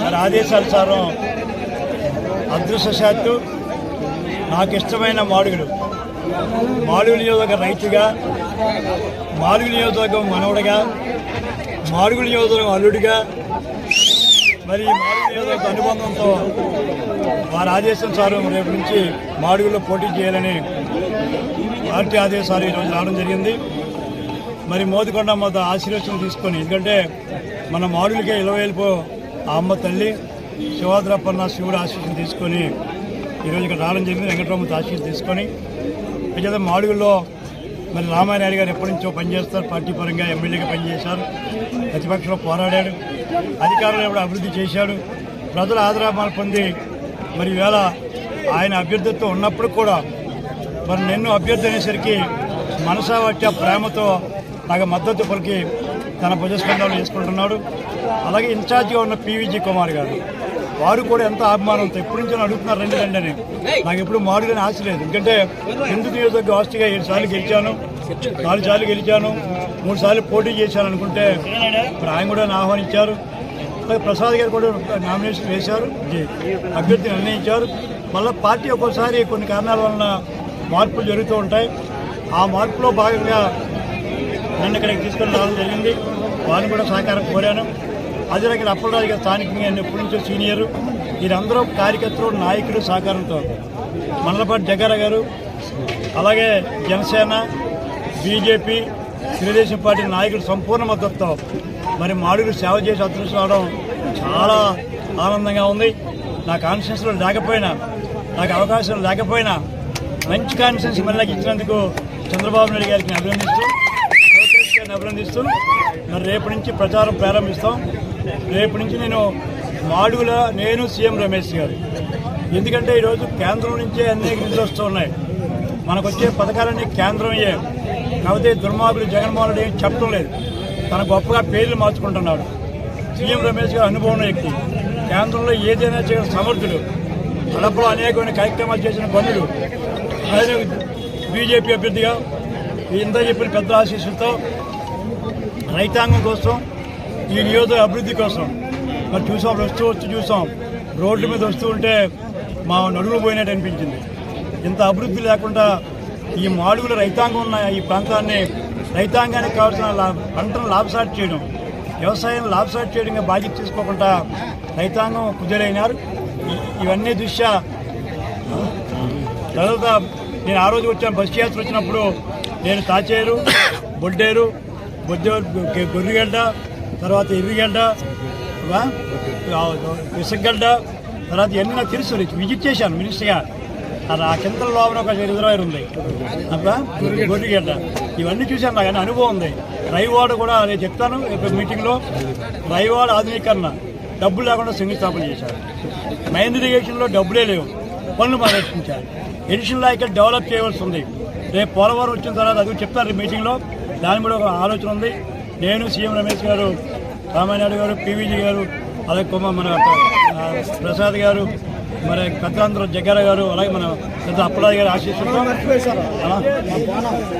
మరి ఆదేశానుసారం అదృష్టశాత్తు నాకు ఇష్టమైన మాడుగులు మాడుగు నియోజకవర్గ రైతుగా మాడుగు నియోజకవర్గం మనవడుగా మాడుగు నియోజకవర్గం అల్లుడిగా మరి మాడుగు నియోజకవర్గ అనుబంధంతో వారి ఆదేశానుసారం రేపు నుంచి మాడుగులో పోటీ చేయాలని పార్టీ ఆదేశాలు ఈరోజు రావడం జరిగింది. మరి మోదికొండ అమ్మ ఆశీర్వచనం తీసుకొని ఎందుకంటే మన మాడులకే ఇలవేలిపో ఆ అమ్మ తల్లి శివాద్రపన్న శివుడు ఆశీస్సులు తీసుకొని ఈరోజు ఇక్కడ రావడం జరిగింది. వెంకటరామతో ఆశీస్సు తీసుకొని అయితే మాడుగుల్లో మరి రామానాయుడు గారు ఎప్పటి నుంచో పనిచేస్తారు పార్టీ పరంగా ఎమ్మెల్యేగా పనిచేశారు ప్రతిపక్షంలో పోరాడాడు. అధికారులు ఎప్పుడు అభివృద్ధి చేశాడు. ప్రజల ఆదరాభాలు పొంది మరి వేళ ఆయన అభ్యర్థిత్వం ఉన్నప్పుడు కూడా మరి నిన్ను అభ్యర్థి అనేసరికి మనసా వచ్చే ప్రేమతో నాకు మద్దతు పలికి తన భుజస్కంధాలు చేసుకుంటున్నాడు అలాగే ఇన్ఛార్జ్గా ఉన్న పీవీజీ కుమార్ గారు వారు కూడా ఎంత అభిమానంతో ఎప్పటి నుంచో అడుగుతున్నారు రండి రండి అని. నాకు ఎప్పుడు మాడుగానే ఆశ లేదు. ఎందుకంటే హిందూ నియోజకవర్గ ఆస్తిగా ఏడు సార్లు గెలిచాను నాలుగు సార్లు గెలిచాను మూడు సార్లు పోటీ చేశాను అనుకుంటే ఇప్పుడు ఆయన కూడా ఆహ్వానించారు. అలాగే ప్రసాద్ గారు కూడా నామినేషన్ వేశారు అభ్యర్థి నిర్ణయించారు. మళ్ళీ పార్టీ ఒక్కోసారి కొన్ని కారణాల వలన మార్పులు జరుగుతూ ఉంటాయి. ఆ మార్పులో భాగంగా నన్ను ఇక్కడికి తీసుకొని రావడం జరిగింది. వారిని కూడా సహకారం కోరాను. అదే రకంగా అప్పలరాజు గారు స్థానికంగా ఎప్పటి నుంచో సీనియర్. వీరందరూ కార్యకర్తలు నాయకులు సహకారంతో మండలపాటి జగ్గార గారు అలాగే జనసేన బీజేపీ తెలుగుదేశం పార్టీ నాయకులు సంపూర్ణ మద్దతుతో మరి మాడుగులు సేవ చేసి అదృష్టం రావడం చాలా ఆనందంగా ఉంది. నా కాన్షియన్స్లో లేకపోయినా నాకు అవకాశం లేకపోయినా మంచి కాన్షియన్స్ మళ్ళీ ఇచ్చినందుకు చంద్రబాబు నాయుడు గారికి అభినందిస్తూ లోకేష్ అభినందిస్తూ మరి రేపటి నుంచి ప్రచారం ప్రారంభిస్తాం. రేపు నుంచి నేను మాడుగుల నేను సీఎం రమేష్ గారు. ఎందుకంటే ఈరోజు కేంద్రం నుంచే అనేక నిధులు వస్తూ ఉన్నాయి. మనకు వచ్చే పథకాలన్నీ ఏ. కాకపోతే దుర్మార్గులు జగన్మోహన్ రెడ్డి ఏం చెప్పడం లేదు. తన గొప్పగా పేర్లు మార్చుకుంటున్నాడు. సీఎం రమేష్ గారు అనుభవం వ్యక్తి. కేంద్రంలో ఏదైనా చేయడం సమర్థుడు. కడపలో అనేకమైన కార్యక్రమాలు చేసిన పనులు ఆయన బీజేపీ అభ్యర్థిగా ఇంత చెప్పిన పెద్ద ఆశీస్సులతో రైతాంగం కోసం ఈ నియోజక అభివృద్ధి కోసం. మరి చూసాం వస్తూ వచ్చి చూసాం. రోడ్ల మీద వస్తూ ఉంటే మా నడుములు పోయినట్టు అనిపించింది. ఇంత అభివృద్ధి లేకుండా ఈ మాడుగుల రైతాంగం ఉన్న ఈ ప్రాంతాన్ని రైతాంగానికి కావాల్సిన పంటను లాభసాటి చేయడం వ్యవసాయం లాభసాటి చేయడంగా బాధ్యత తీసుకోకుండా రైతాంగం కుదిరైనారు ఇవన్నీ దృష్ట్యా తర్వాత నేను ఆ రోజు వచ్చాను బస్ యాత్ర వచ్చినప్పుడు నేను తాచేరు బొడ్డేరు బొద్దే గొర్రెగడ్డ తర్వాత ఎర్రిగడ్డ వా? విసగడ్డ తర్వాత ఇవన్నీ నాకు తెలుసు. విజిట్ చేశాను మినిస్టర్గా అది ఆ కింద లోపల ఒక రిజర్వాయర్ ఉంది. అబ్బా గొర్రెగడ్డ. ఇవన్నీ చూశాను నాకు అన్ని అనుభవం ఉంది. రైవాడ కూడా నేను చెప్తాను ఇప్పుడు మీటింగ్లో. రైవాడ ఆధునీకరణ. డబ్బులు లేకుండా శంకుస్థాపన చేశారు. మైన్ ఇరిగేషన్లో డబ్బులే లేవు. పనులు మొదలెట్టించారు ఎడిషన్లో ఇక్కడ డెవలప్ చేయవలసి ఉంది. రేపు పోలవరం వచ్చిన తర్వాత అది చెప్తారు మీటింగ్లో. దాని కూడా ఒక ఆలోచన ఉంది. నేను సీఎం రమేష్ గారు రామానాయుడు గారు పీవీజీ గారు అలాగే కుమార్ మన ప్రసాద్ గారు మరి పెద్దాంధ్ర జగ్గార గారు అలాగే మన పెద్ద అప్పలాది గారు ఆశీస్సులతో.